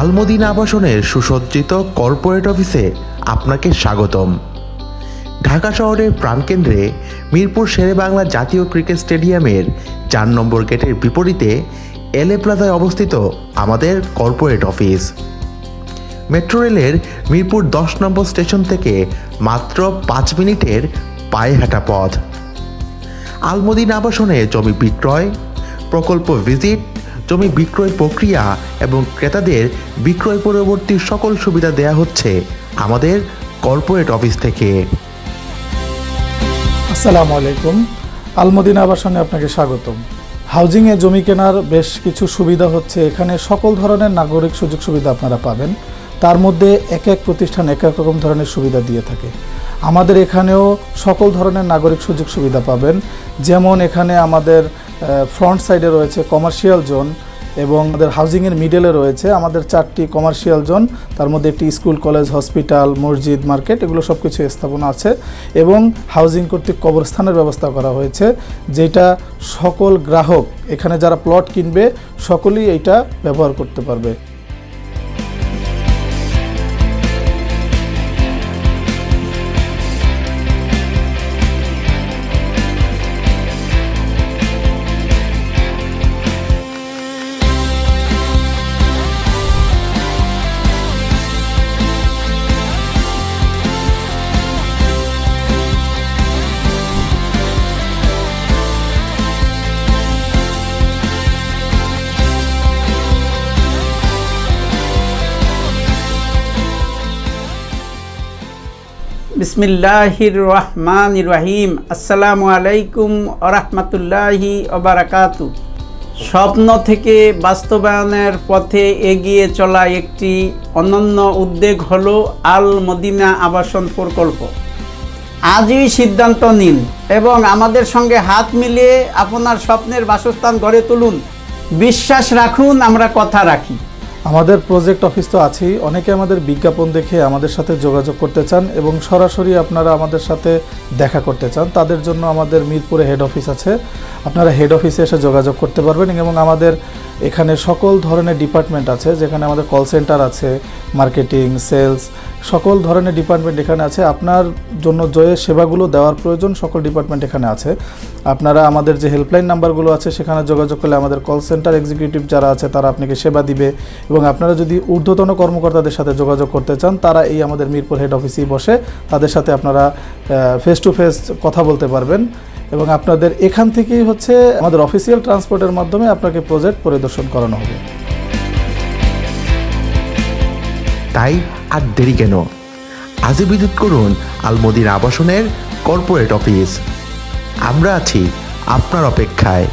আলমদিনা আবাসনের সুসজ্জিত কর্পোরেট অফিসে আপনাকে স্বাগতম। ঢাকা শহরের প্রাণকেন্দ্রে মিরপুর শেরে বাংলা জাতীয় ক্রিকেট স্টেডিয়ামের চার নম্বর গেটের বিপরীতে এলএ প্লাজায় অবস্থিত আমাদের কর্পোরেট অফিস। মেট্রো রেলের মিরপুর দশ নম্বর স্টেশন থেকে মাত্র পাঁচ মিনিটের পায়ে হাঁটা পথ। আলমদিন আবাসনে জমি বিক্রয়, প্রকল্প ভিজিট জমি বিক্রয় প্রক্রিয়া এবং ক্রেতাদের বিক্রয় পরবর্তী সকল সুবিধা দেয়া হচ্ছে আমাদের কর্পোরেট অফিস থেকে। আসসালামু আলাইকুম। আলমদিন আবাসনে আপনাকে স্বাগতম। হাউজিংয়ে জমি কেনার বেশ কিছু সুবিধা হচ্ছে। এখানে সকল ধরনের নাগরিক সুযোগ সুবিধা আপনারা পাবেন। তার মধ্যে এক এক প্রতিষ্ঠান এক এক রকম ধরনের সুবিধা দিয়ে থাকে। আমাদের এখানেও সকল ধরনের নাগরিক সুযোগ সুবিধা পাবেন। যেমন এখানে আমাদের ফ্রন্ট সাইডে রয়েছে কমার্শিয়াল জোন এবং আমাদের হাউজিংয়ের মিডেলে রয়েছে আমাদের চারটি কমার্শিয়াল জোন তার মধ্যে একটি স্কুল কলেজ হসপিটাল মসজিদ মার্কেট এগুলো সব কিছু স্থাপনা আছে এবং হাউজিং কর্তৃক কবরস্থানের ব্যবস্থা করা হয়েছে, যেটা সকল গ্রাহক, এখানে যারা প্লট কিনবে, সকলেই এটা ব্যবহার করতে পারবে। বিসমিল্লাহির রহমান রহিম আসসালামু আলাইকুম আরহামতুল্লাহি ওবারাকাতু। স্বপ্ন থেকে বাস্তবায়নের পথে এগিয়ে চলা একটি অনন্য উদ্যোগ হল আল মদিনা আবাসন প্রকল্প। আজই সিদ্ধান্ত নিন এবং আমাদের সঙ্গে হাত মিলিয়ে আপনার স্বপ্নের বাসস্থান গড়ে তুলুন। বিশ্বাস রাখুন, আমরা কথা রাখি। আমাদের প্রজেক্ট অফিস তো আছেই। অনেকে আমাদের বিজ্ঞাপন দেখে আমাদের সাথে যোগাযোগ করতে চান এবং সরাসরি আপনারা আমাদের সাথে দেখা করতে চান। তাদের জন্য আমাদের মিরপুরে হেড অফিস আছে। আপনারা হেড অফিসে এসে যোগাযোগ করতে পারবেন এবং আমাদের এখানে সকল ধরনের ডিপার্টমেন্ট আছে, যেখানে আমাদের কল সেন্টার আছে মার্কেটিং সেলস সকল ধরনের ডিপার্টমেন্ট এখানে আছে। আপনার জন্য যে সেবাগুলো দেওয়ার প্রয়োজন সকল ডিপার্টমেন্ট এখানে আছে। আপনারা আমাদের যে হেল্পলাইন নাম্বারগুলো আছে, সেখানে যোগাযোগ করলে আমাদের কল সেন্টার এক্সিকিউটিভ যারা আছে, তারা আপনাকে সেবা দিবে। এবং আপনারা যদি ঊর্ধ্বতন কর্মকর্তাদের সাথে যোগাযোগ করতে চান, তারা এই আমাদের মিরপুর হেড অফিসেই বসে তাদের সাথে আপনারা ফেস টু ফেস কথা বলতে পারবেন। এবং আপনাদের এখান থেকেই হচ্ছে আমাদের অফিসিয়াল ট্রান্সপোর্টের মাধ্যমে আপনাকে প্রজেক্ট পরিদর্শন করানো হবে। তাই আর দেরি কেন? আজই ভিজিট করুন আলমদির আবাসনের কর্পোরেট অফিস আমরা আছি আপনার অপেক্ষায়।